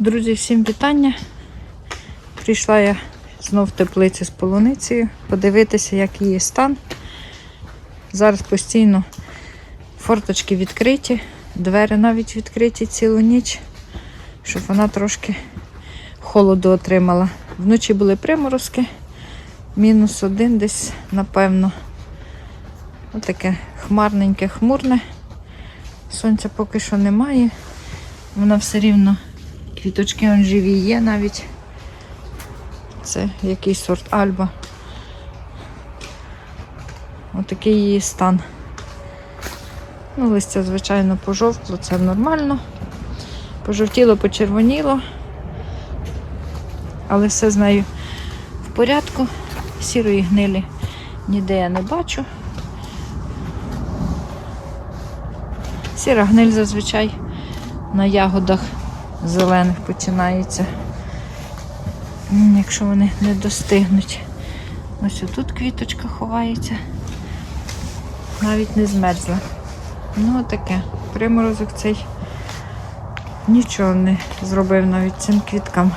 Друзі, всім вітання. Прийшла я знов в теплиці з полуницею, подивитися, як її стан. Зараз постійно форточки відкриті, двері навіть відкриті цілу ніч, щоб вона трошки холоду отримала. Вночі були приморозки, мінус один десь, напевно. Отаке хмарненьке, хмурне. Сонця поки що немає. Вона все рівно Квіточки он живі є навіть. Це якийсь сорт Альба. Отакий її стан. Ну, листя, звичайно, пожовкло, це нормально. Пожовтіло, почервоніло. Але все з нею в порядку. Сірої гнилі ніде я не бачу. Сіра гниль зазвичай на ягодах зелених починається. Якщо вони не достигнуть. Ось тут квіточка ховається. Навіть не змерзла. Ну таке. Приморозок цей нічого не зробив навіть цим квіткам.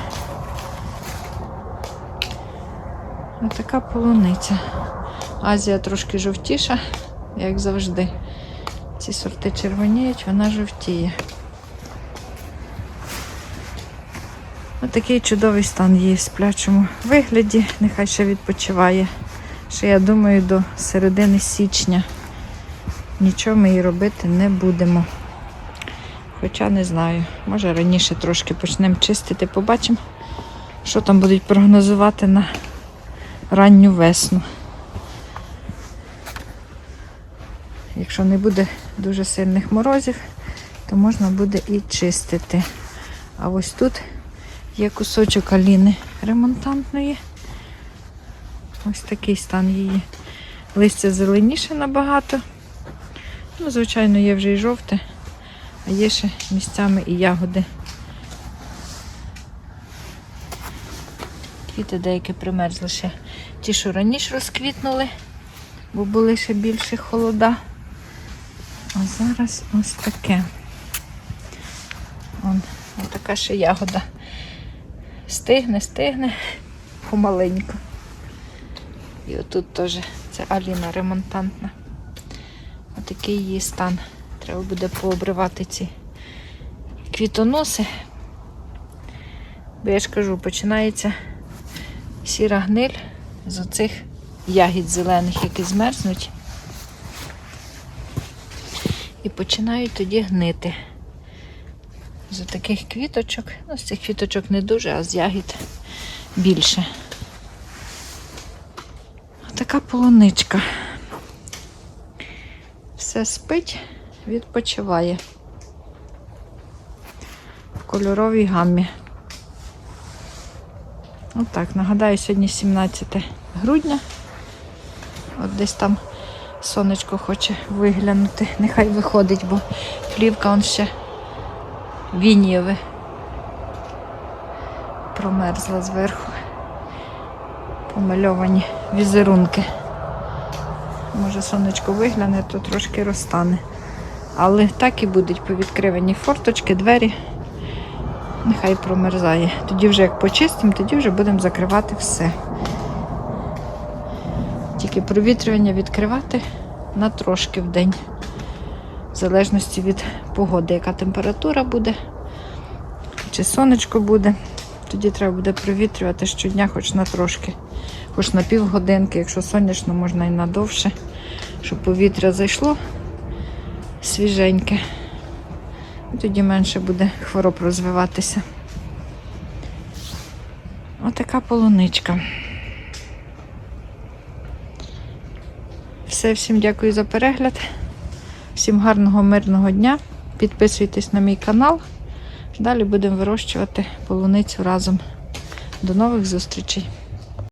Ось така полуниця. Азія трошки жовтіша, як завжди. Ці сорти червоніють, вона жовтіє. Отакий чудовий стан її в сплячому вигляді. Нехай ще відпочиває. Ще я думаю, до середини січня нічого ми їй робити не будемо. Хоча не знаю, може раніше трошки почнемо чистити, побачимо, що там будуть прогнозувати на ранню весну. Якщо не буде дуже сильних морозів, то можна буде і чистити. А ось тут Є кусочок аліни ремонтантної. Ось такий стан її. Листя зеленіше набагато. Ну, звичайно, є вже і жовте, а є ще місцями і ягоди. Квіти деякі примерзли ще. Ті, що раніше розквітнули, бо були ще більше холода. А зараз ось таке. Ось така ще ягода. Стигне, стигне помаленьку. І отут теж це Аліна ремонтантна. Отакий її стан. Треба буде пообривати ці квітоноси. Бо я ж кажу, починається сіра гниль з оцих ягід зелених, які змерзнуть. І починають тоді гнити з таких квіточок. Ну, з цих квіточок не дуже, а з ягід більше. Така полуничка. Все спить, відпочиває в кольоровій гаммі. Отак, нагадаю, сьогодні 17 грудня. От десь там сонечко хоче виглянути. Нехай виходить, бо плівка он ще Вінієве. Промерзла зверху. Помальовані візерунки. Може сонечко вигляне, то трошки розтане. Але так і будуть повідкривані форточки, двері. Нехай промерзає. Тоді вже як почистимо, тоді вже будемо закривати все. Тільки провітрювання відкривати на трошки в день залежності від погоди, яка температура буде, чи сонечко буде. Тоді треба буде провітрювати щодня, хоч на трошки, хоч на півгодинки, якщо сонячно, можна і надовше, щоб повітря зайшло свіженьке. Тоді менше буде хвороб розвиватися. Отака полуничка. Все, всім дякую за перегляд. Всім гарного мирного дня. Підписуйтесь на мій канал. Далі будемо вирощувати полуницю разом. До нових зустрічей!